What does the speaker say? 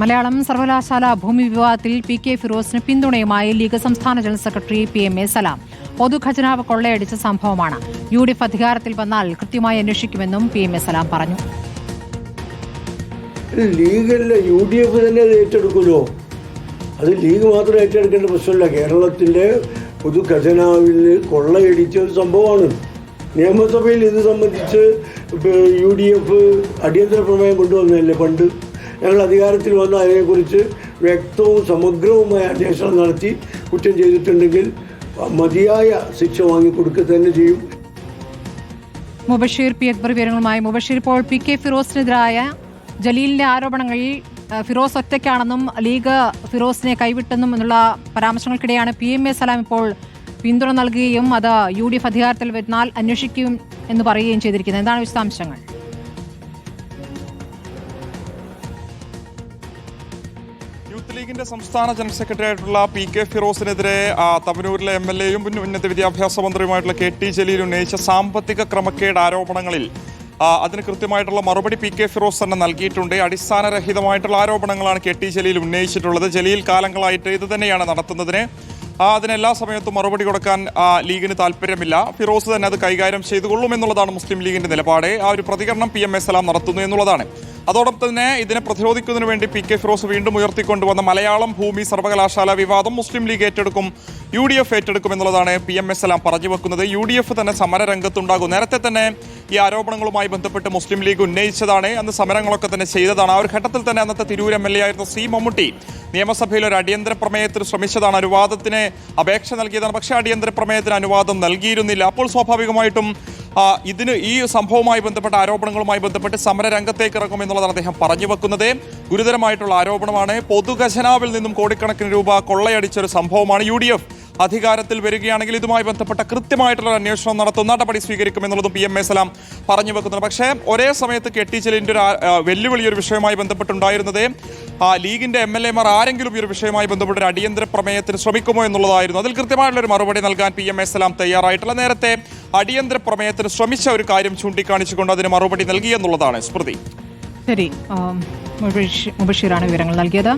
മലയാളം സർവകലാശാല ഭൂമി വിവാദത്തിൽ പി കെ ഫിറോസിന് പിന്തുണയുമായി ലീഗ് സംസ്ഥാന general secretary P M A Salam. പൊതുഖജനാവ് കൊള്ളയടിച്ച സംഭവമാണ്. യു ഡി എഫ് അധികാരത്തിൽ വന്നാൽ കൃത്യമായി അന്വേഷിക്കുമെന്നും പി എം എ സലാം പറഞ്ഞു. യു ഡി എഫ് തന്നെ ഏറ്റെടുക്കുമല്ലോ. അത് ലീഗ് മാത്രം ഏറ്റെടുക്കേണ്ട പ്രശ്നമല്ല. കേരളത്തിന്റെ പൊതു ഖജനാവിൽ കൊള്ളയടിച്ച ഒരു സംഭവമാണ്. നിയമസഭയിൽ ഇത് സംബന്ധിച്ച് യു ഡി എഫ് അടിയന്തര പ്രമേയം കൊണ്ടുവന്നതല്ലേ പണ്ട്? ഞങ്ങൾ അധികാരത്തിൽ വന്ന അതിനെക്കുറിച്ച് വ്യക്തവും സമഗ്രവുമായ അന്വേഷണം നടത്തി. കുറ്റം ചെയ്തിട്ടുണ്ടെങ്കിൽ മതിയായ ശിക്ഷ വാങ്ങിക്കൊടുക്കുക തന്നെ ചെയ്യും. മുബഷീർ പി അക്ബർ വിവരങ്ങളുമായി. മുബഷീർ ഇപ്പോൾ പി കെ ഫിറോസിനെതിരായ ജലീലിന്റെ ആരോപണങ്ങളിൽ ഫിറോസ് ഒറ്റയ്ക്കാണെന്നും ലീഗ് ഫിറോസിനെ കൈവിട്ടെന്നും എന്നുള്ള പരാമർശങ്ങൾക്കിടെയാണ് പി എം എ സലാം ഇപ്പോൾ പിന്തുണ നൽകുകയും അത് യു ഡി എഫ് അധികാരത്തിൽ വരുന്നാൽ അന്വേഷിക്കും എന്ന് പറയുകയും ചെയ്തിരിക്കുന്നത്. എന്താണ് വിശദാംശങ്ങൾ? ലീഗിന്റെ സംസ്ഥാന ജനറൽ സെക്രട്ടറി ആയിട്ടുള്ള പി കെ ഫിറോസിനെതിരെ തവനൂരിലെ എം എൽ എയും ഉന്നത വിദ്യാഭ്യാസ മന്ത്രിയുമായിട്ടുള്ള കെ ടി ജലീൽ ഉന്നയിച്ച സാമ്പത്തിക ക്രമക്കേട് ആരോപണങ്ങളിൽ അതിന് കൃത്യമായിട്ടുള്ള മറുപടി പി കെ ഫിറോസ് തന്നെ നൽകിയിട്ടുണ്ട്. അടിസ്ഥാനരഹിതമായിട്ടുള്ള ആരോപണങ്ങളാണ് കെ ടി ജലീൽ ഉന്നയിച്ചിട്ടുള്ളത്. ജലീൽ കാലങ്ങളായിട്ട് ഇത് തന്നെയാണ് നടത്തുന്നതിന്. അതിനെല്ലാ സമയത്തും മറുപടി കൊടുക്കാൻ ലീഗിന് താല്പര്യമില്ല. ഫിറോസ് തന്നെ അത് കൈകാര്യം ചെയ്തുകൊള്ളും എന്നുള്ളതാണ് മുസ്ലിം ലീഗിന്റെ നിലപാട്. ആ ഒരു പ്രതികരണം പി എം എസ് സലാം നടത്തുന്നു എന്നുള്ളതാണ്. അതോടൊപ്പം തന്നെ ഇതിനെ പ്രതിരോധിക്കുന്നതിന് വേണ്ടി പി കെ ഫിറോസ് വീണ്ടും ഉയർത്തിക്കൊണ്ടുവന്ന മലയാളം ഭൂമി സർവകലാശാല വിവാദം മുസ്ലിം ലീഗ് ഏറ്റെടുക്കും യു ഡി എഫ് ഏറ്റെടുക്കും എന്നുള്ളതാണ് പി എം എസ് എല്ലാം പറഞ്ഞു വെക്കുന്നത്. യു ഡി എഫ് തന്നെ സമര രംഗത്തുണ്ടാകും നേരത്തെ തന്നെ ഈ ആരോപണങ്ങളുമായി ബന്ധപ്പെട്ട് മുസ്ലിം ലീഗ് ഉന്നയിച്ചതാണ്. അന്ന് സമരങ്ങളൊക്കെ തന്നെ ചെയ്തതാണ്. ആ ഒരു ഘട്ടത്തിൽ തന്നെ അന്നത്തെ തിരൂർ എം എൽ എ ആയിരുന്ന സി മമ്മൂട്ടി നിയമസഭയിൽ ഒരു അടിയന്തര പ്രമേയത്തിന് ശ്രമിച്ചതാണ്. അനുവാദത്തിന് അപേക്ഷ നൽകിയതാണ്. പക്ഷേ അടിയന്തര പ്രമേയത്തിന് അനുവാദം നൽകിയിരുന്നില്ല. അപ്പോൾ സ്വാഭാവികമായിട്ടും ഇതിന് ഈ സംഭവവുമായി ബന്ധപ്പെട്ട ആരോപണങ്ങളുമായി ബന്ധപ്പെട്ട് സമരരംഗത്തേക്ക് ഇറങ്ങും എന്നുള്ളതാണ് അദ്ദേഹം പറഞ്ഞു വെക്കുന്നത്. ഗുരുതരമായിട്ടുള്ള ആരോപണമാണ്. പൊതുഖജനാവിൽ നിന്നും കോടിക്കണക്കിന് രൂപ കൊള്ളയടിച്ച ഒരു സംഭവമാണ് യു ഡി എഫ് അധികാരത്തിൽ വരികയാണെങ്കിൽ ഇതുമായി ബന്ധപ്പെട്ട കൃത്യമായിട്ടുള്ള അന്വേഷണം നടത്തും നടപടി സ്വീകരിക്കുമെന്നുള്ളതും പി എം എ സലാം പറഞ്ഞു വെക്കുന്നത് പക്ഷേ ഒരേ സമയത്ത് കെട്ടിച്ചലിന്റെ ഒരു വെല്ലുവിളി ഒരു വിഷയവുമായി ബന്ധപ്പെട്ടുണ്ടായിരുന്നത് ആ, ലീഗിന്റെ എം എൽ എമാർ ആരെങ്കിലും ഈ ഒരു വിഷയവുമായി ബന്ധപ്പെട്ട ഒരു അടിയന്തര പ്രമേയത്തിന് ശ്രമിക്കുമോ എന്നുള്ളതായിരുന്നു. അതിൽ കൃത്യമായിട്ടുള്ള ഒരു മറുപടി നൽകാൻ പി എം എ സലാം തയ്യാറായിട്ടുള്ള നേരത്തെ അടിയന്തര പ്രമേയത്തിന് ശ്രമിച്ച ഒരു കാര്യം ചൂണ്ടിക്കാണിച്ചുകൊണ്ട് അതിന് മറുപടി നൽകിയെന്നുള്ളതാണ് സ്മൃതി. ശരി മുബഷീറാണ് വിവരങ്ങൾ നൽകിയത്.